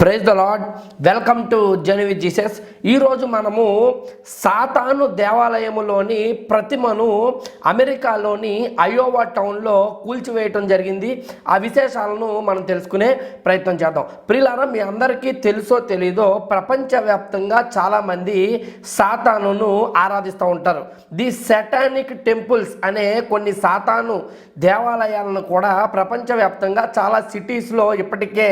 Praise the lord welcome to జనవి Jesus ఈరోజు మనము సాతాను దేవాలయములోని ప్రతిమను అమెరికాలోని అయోవా టౌన్లో కూల్చివేయటం జరిగింది. ఆ విశేషాలను మనం తెలుసుకునే ప్రయత్నం చేద్దాం. ప్రిలారా మీ అందరికీ తెలుసో తెలీదో ప్రపంచవ్యాప్తంగా చాలామంది సాతానును ఆరాధిస్తూ ఉంటారు. ది సెటానిక్ టెంపుల్స్ అనే కొన్ని సాతాను దేవాలయాలను కూడా ప్రపంచవ్యాప్తంగా చాలా సిటీస్లో ఇప్పటికే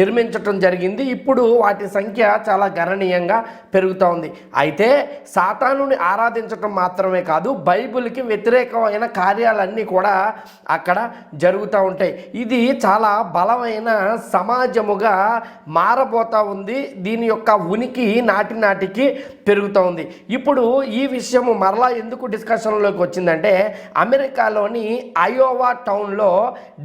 నిర్మించటం జరిగింది. ఇప్పుడు వాటి సంఖ్య చాలా గణనీయంగా పెరుగుతూ ఉంది. అయితే సాతానుని ఆరాధించటం మాత్రమే కాదు బైబిల్కి వ్యతిరేకమైన కార్యాలన్నీ కూడా అక్కడ జరుగుతూ ఉంటాయి. ఇది చాలా బలమైన సమాజముగా మారబోతూ ఉంది. దీని యొక్క ఉనికి నాటి నాటికి పెరుగుతూ ఉంది. ఇప్పుడు ఈ విషయము మరలా ఎందుకు డిస్కషన్లోకి వచ్చిందంటే అమెరికాలోని అయోవా టౌన్లో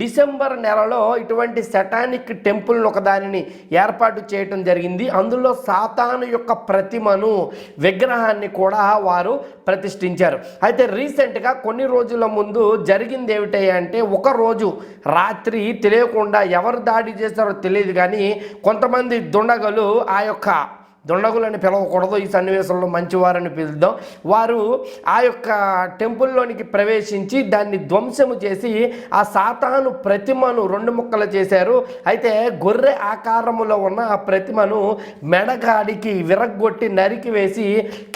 డిసెంబర్ నెలలో ఇటువంటి సెటానిక్ టెంపుల్ ఒకదానిని ఏర్పాటు చేయటం జరిగింది. అందులో సాతాను యొక్క ప్రతిమను విగ్రహాన్ని కూడా వారు ప్రతిష్ఠించారు. అయితే రీసెంట్గా కొన్ని రోజుల ముందు జరిగింది ఏమిటంటే ఒక రోజు రాత్రి తెలియకుండా ఎవరు దాడి చేశారో తెలియదు కానీ కొంతమంది దుండగలు ఆ యొక్క దుండగులని పిలవకూడదు ఈ సన్నివేశంలో మంచివారని పిలుద్దాం. వారు ఆ యొక్క టెంపుల్లోనికి ప్రవేశించి దాన్ని ధ్వంసము చేసి ఆ సాతాను ప్రతిమను రెండు ముక్కలు చేశారు. అయితే గొర్రె ఆకారములో ఉన్న ఆ ప్రతిమను మెడగాడికి విరగ్గొట్టి నరికి వేసి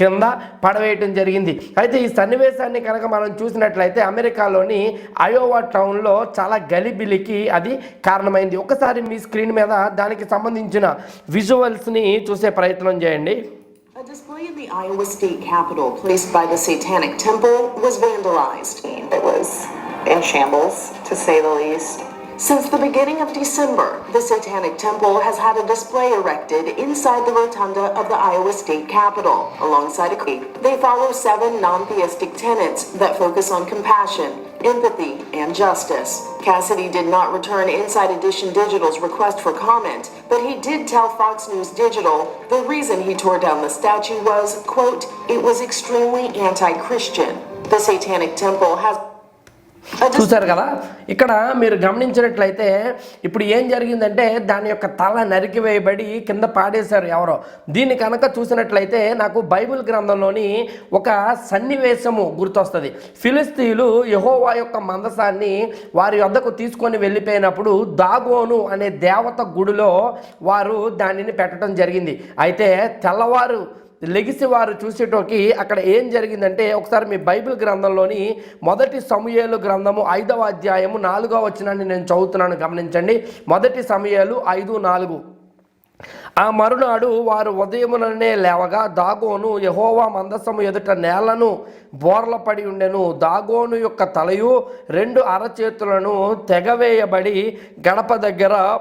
కింద పడవేయటం జరిగింది. అయితే ఈ సన్నివేశాన్ని కనుక మనం చూసినట్లయితే అమెరికాలోని అయోవా టౌన్లో చాలా గలిబిలికి అది కారణమైంది. ఒకసారి మీ స్క్రీన్ మీద దానికి సంబంధించిన విజువల్స్ని చూసే ప్రయత్నం చేయండి A display in the Iowa State Capitol placed by the Satanic Temple was vandalized. It was in shambles, to say the least. Since the beginning of December, the Satanic Temple has had a display erected inside the rotunda of the Iowa State Capitol, alongside a creek. They follow seven non-theistic tenets that focus on compassion, empathy, and justice. Cassidy did not return Inside Edition Digital's request for comment, but he did tell Fox News Digital the reason he tore down the statue was, quote, it was extremely anti-Christian. The Satanic Temple has చూసారు చూశారు కదా? ఇక్కడ మీరు గమనించినట్లయితే ఇప్పుడు ఏం జరిగిందంటే దాని యొక్క తల నరికివేయబడి కింద పాడేశారు ఎవరో. దీన్ని కనుక చూసినట్లయితే నాకు బైబిల్ గ్రంథంలోని ఒక సన్నివేశము గుర్తొస్తుంది. ఫిలిస్తీన్లు యహోవా యొక్క మందసాన్ని వారి వద్దకు తీసుకొని వెళ్ళిపోయినప్పుడు దాగోను అనే దేవత గుడిలో వారు దానిని పెట్టడం జరిగింది. అయితే తెల్లవారు లెగిసి వారు చూసేటోకి అక్కడ ఏం జరిగిందంటే ఒకసారి మీ బైబిల్ గ్రంథంలోని మొదటి సమయాలు గ్రంథము ఐదవ అధ్యాయము నాలుగవ వచ్చినాన్ని నేను చదువుతున్నాను గమనించండి. మొదటి సమయాలు ఐదు నాలుగు. ఆ మరునాడు వారు ఉదయముననే లేవగా దాగోను యహోవా మందసము ఎదుట నేలను బోర్లపడి ఉండెను. దాగోను యొక్క తలయు రెండు అరచేతులను తెగవేయబడి గడప దగ్గర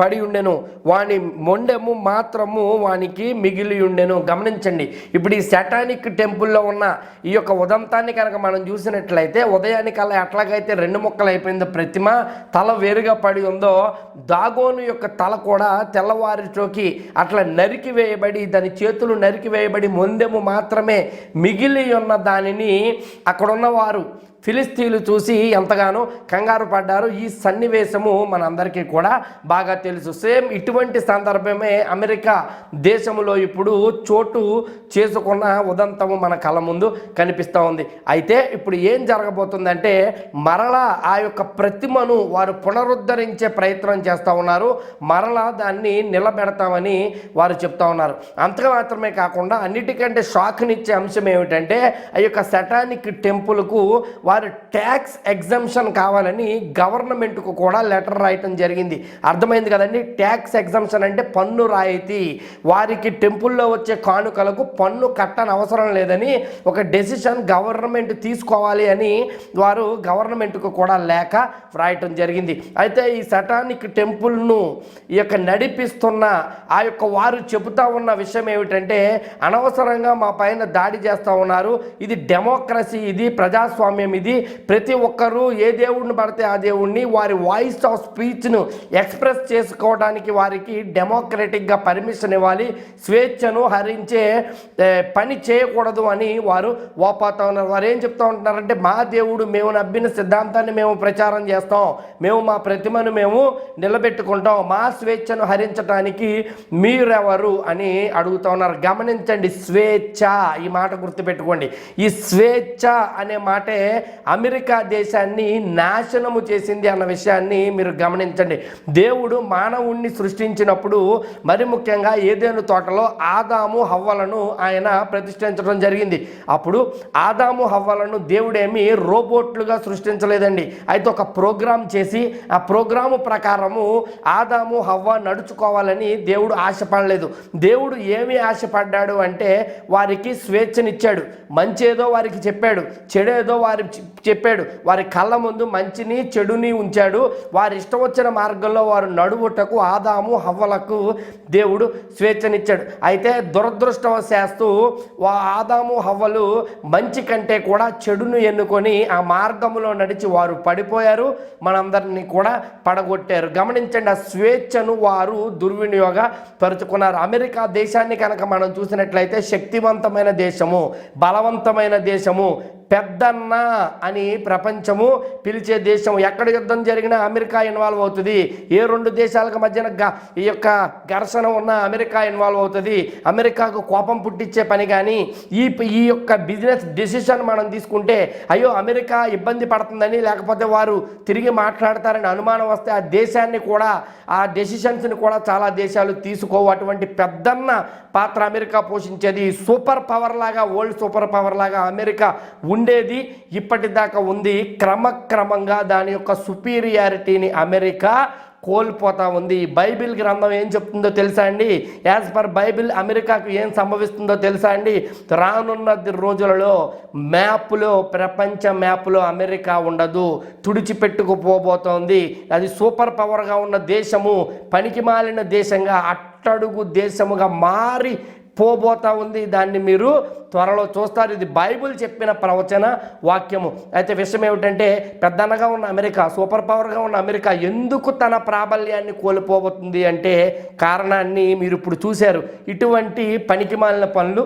పడి ఉండెను. వాని మొండెము మాత్రము వానికి మిగిలి ఉండెను. గమనించండి. ఇప్పుడు ఈ సెటానిక్ టెంపుల్లో ఉన్న ఈ యొక్క ఉదంతాన్ని కనుక మనం చూసినట్లయితే ఉదయానికల్లా ఎట్లాగైతే రెండు ముక్కలు అయిపోయిందో ప్రతిమ. తల వేరుగా పడి ఉందో దాగోను యొక్క తల కూడా తెల్లవారిచోకి అట్లా నరికి వేయబడి దాని చేతులు నరికి వేయబడి మొందెము మాత్రమే మిగిలి ఉన్న దానిని అక్కడున్న వారు ఫిలిస్తీన్లు చూసి ఎంతగానో కంగారు పడ్డారు. ఈ సన్నివేశము మనందరికీ కూడా బాగా తెలుసు. సేమ్ ఇటువంటి సందర్భమే అమెరికా దేశంలో ఇప్పుడు చోటు చేసుకున్న ఉదంతము మన కళ్ళ ముందు కనిపిస్తూ ఉంది. అయితే ఇప్పుడు ఏం జరగబోతుందంటే మరలా ఆ యొక్క ప్రతిమను వారు పునరుద్ధరించే ప్రయత్నం చేస్తూ ఉన్నారు. మరలా దాన్ని నిలబెడతామని వారు చెప్తా ఉన్నారు. అంతగా మాత్రమే కాకుండా అన్నిటికంటే షాక్నిచ్చే అంశం ఏమిటంటే ఆ యొక్క సెటానిక్ టెంపుల్కు వారు వారు ట్యాక్స్ ఎగ్జంప్షన్ కావాలని గవర్నమెంట్కు కూడా లెటర్ రాయటం జరిగింది. అర్థమైంది కదండి? ట్యాక్స్ ఎగ్జంప్షన్ అంటే పన్ను రాయితీ. వారికి టెంపుల్లో వచ్చే కానుకలకు పన్ను కట్టని అవసరం లేదని ఒక డెసిషన్ గవర్నమెంట్ తీసుకోవాలి అని వారు గవర్నమెంట్కు కూడా లేఖ రాయటం జరిగింది. అయితే ఈ సటానిక్ టెంపుల్ను ఈ యొక్క నడిపిస్తున్న ఆ యొక్క వారు చెబుతా ఉన్న విషయం ఏమిటంటే అనవసరంగా మా పైన దాడి చేస్తూ ఉన్నారు. ఇది డెమోక్రసీ ఇది ప్రజాస్వామ్యం ఇది ప్రతి ఒక్కరూ ఏ దేవుడిని పడితే ఆ దేవుడిని వారి వాయిస్ ఆఫ్ స్పీచ్ను ఎక్స్ప్రెస్ చేసుకోవడానికి వారికి డెమోక్రటిక్గా పర్మిషన్ ఇవ్వాలి. స్వేచ్ఛను హరించే పని చేయకూడదు అని వారు వాపోతా ఉన్నారు. వారు ఏం చెప్తా ఉంటున్నారంటే మా దేవుడు మేము నబ్బిన సిద్ధాంతాన్ని మేము ప్రచారం చేస్తాం. మేము మా ప్రతిమను మేము నిలబెట్టుకుంటాం. మా స్వేచ్ఛను హరించడానికి మీరెవరు అని అడుగుతా ఉన్నారు. గమనించండి స్వేచ్ఛ ఈ మాట గుర్తుపెట్టుకోండి. ఈ స్వేచ్ఛ అనే మాటే అమెరికా దేశాన్ని నాశనము చేసింది అన్న విషయాన్ని మీరు గమనించండి. దేవుడు మానవుణ్ణి సృష్టించినప్పుడు మరి ముఖ్యంగా ఏదేను తోటలో ఆదాము హవ్వలను ఆయన ప్రతిష్ఠించడం జరిగింది. అప్పుడు ఆదాము హవ్వలను దేవుడేమి రోబోట్లుగా సృష్టించలేదండి. అయితే ఒక ప్రోగ్రామ్ చేసి ఆ ప్రోగ్రాము ప్రకారము ఆదాము హవ్వ నడుచుకోవాలని దేవుడు ఆశపడలేదు. దేవుడు ఏమి ఆశపడ్డాడు అంటే వారికి స్వేచ్ఛనిచ్చాడు. మంచేదో వారికి చెప్పాడు. చెడేదో వారి చెప్పాడు. వారి కళ్ళ ముందు మంచిని చెడుని ఉంచాడు. వారి ఇష్టం వచ్చిన మార్గంలో వారు నడువుటకు ఆదాము హవ్వలకు దేవుడు స్వేచ్ఛనిచ్చాడు. అయితే దురదృష్టవశాస్తూ వా ఆదాము హవ్వలు మంచి కంటే కూడా చెడును ఎన్నుకొని ఆ మార్గంలో నడిచి వారు పడిపోయారు. మనందరినీ కూడా పడగొట్టారు. గమనించండి ఆ స్వేచ్ఛను వారు దుర్వినియోగ పరుచుకున్నారు. అమెరికా దేశాన్ని కనుక మనం చూసినట్లయితే శక్తివంతమైన దేశము బలవంతమైన దేశము పెద్దన్న అని ప్రపంచము పిలిచే దేశం. ఎక్కడ యుద్ధం జరిగినా అమెరికా ఇన్వాల్వ్ అవుతుంది. ఏ రెండు దేశాలకు మధ్యన గ ఈ యొక్క ఘర్షణ ఉన్న అమెరికా ఇన్వాల్వ్ అవుతుంది. అమెరికాకు కోపం పుట్టించే పని కానీ ఈ ఈ యొక్క బిజినెస్ డెసిషన్ మనం తీసుకుంటే అయ్యో అమెరికా ఇబ్బంది పడుతుందని లేకపోతే వారు తిరిగి మాట్లాడతారని అనుమానం వస్తే ఆ దేశాన్ని కూడా ఆ డెసిషన్స్ని కూడా చాలా దేశాలు తీసుకోవు. అటువంటి పెద్దన్న పాత్ర అమెరికా పోషించేది. సూపర్ పవర్ లాగా వరల్డ్ సూపర్ పవర్ లాగా అమెరికా ఉండేది ఇప్పటిదాకా ఉంది. క్రమక్రమంగా దాని యొక్క సుపీరియారిటీని అమెరికా కోల్పోతా ఉంది. బైబిల్ గ్రంథం ఏం చెప్తుందో తెలుసా అండి? యాజ్ పర్ బైబిల్ అమెరికాకు ఏం సంభవిస్తుందో తెలుసా అండి? రానున్న రోజులలో మ్యాప్లో ప్రపంచ మ్యాప్లో అమెరికా ఉండదు. తుడిచిపెట్టుకుపోబోతోంది. అది సూపర్ పవర్గా ఉన్న దేశము పనికి మాలిన దేశంగా అట్టడుగు దేశముగా మారి పోబోతా ఉంది. దాన్ని మీరు త్వరలో చూస్తారు. ఇది బైబిల్ చెప్పిన ప్రవచన వాక్యము. అయితే విషయం ఏమిటంటే పెద్దనగా ఉన్న అమెరికా సూపర్ పవర్గా ఉన్న అమెరికా ఎందుకు తన ప్రాబల్యాన్ని కోల్పోబోతుంది అంటే కారణాన్ని మీరు ఇప్పుడు చూశారు. ఇటువంటి పనికిమాలిన పనులు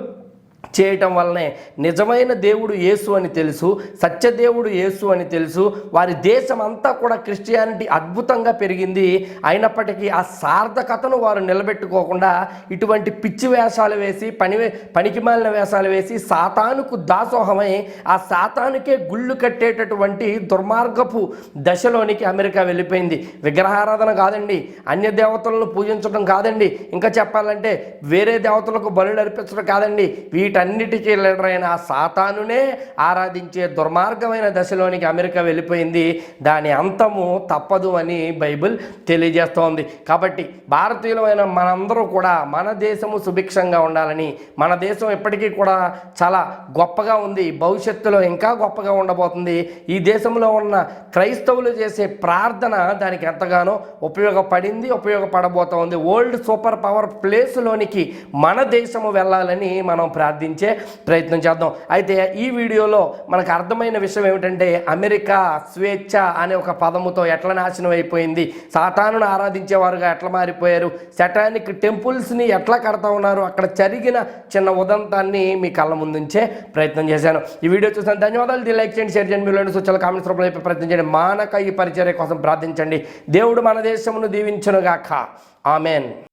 చేయటం వల్లనే నిజమైన దేవుడు యేసు అని తెలుసు సత్యదేవుడు యేసు అని తెలుసు వారి దేశం అంతా కూడా క్రిస్టియానిటీ అద్భుతంగా పెరిగింది. అయినప్పటికీ ఆ సార్థకతను వారు నిలబెట్టుకోకుండా ఇటువంటి పిచ్చి వేషాలు వేసి పని పనికిమాలిన వేషాలు వేసి సాతానుకు దాసోహమై ఆ సాతానుకే గుళ్ళు కట్టేటటువంటి దుర్మార్గపు దశలోనికి అమెరికా వెళ్ళిపోయింది. విగ్రహారాధన కాదండి అన్య దేవతలను పూజించడం కాదండి. ఇంకా చెప్పాలంటే వేరే దేవతలకు బలులు అర్పించడం కాదండి. వీటి వీటన్నిటికీ లీడర్ అయిన ఆ సాతానునే ఆరాధించే దుర్మార్గమైన దశలోనికి అమెరికా వెళ్ళిపోయింది. దాని అంతము తప్పదు అని బైబిల్ తెలియజేస్తోంది. కాబట్టి భారతీయులమైన మనందరూ కూడా మన దేశము సుభిక్షంగా ఉండాలని మన దేశం ఎప్పటికీ కూడా చాలా గొప్పగా ఉంది. భవిష్యత్తులో ఇంకా గొప్పగా ఉండబోతుంది. ఈ దేశంలో ఉన్న క్రైస్తవులు చేసే ప్రార్థన దానికి ఎంతగానో ఉపయోగపడింది ఉపయోగపడబోతోంది. వరల్డ్ సూపర్ పవర్ ప్లేస్లోనికి మన దేశము వెళ్ళాలని మనం అందించే ప్రయత్నం చేద్దాం. అయితే ఈ వీడియోలో మనకు అర్థమైన విషయం ఏమిటంటే అమెరికా స్వేచ్ఛ అనే ఒక పదముతో ఎట్లా నాశనం అయిపోయింది? సాతానును ఆరాధించేవారుగా ఎట్లా మారిపోయారు? సెటానిక్ టెంపుల్స్ని ఎట్లా కడతా ఉన్నారు? అక్కడ జరిగిన చిన్న ఉదంతాన్ని మీ కళ్ళ ముందుంచే ప్రయత్నం చేశాను. ఈ వీడియో చూసిన ధన్యవాదాలు. ది లైక్ చేయండి షేర్ చేయండి. మీరు సూచనలు కామెంట్స్ రూపంలో ప్రయత్నం చేయండి. మానక ఈ పరిచర్య కోసం ప్రార్థించండి. దేవుడు మన దేశమును దీవించనుగాక. ఆమెన్.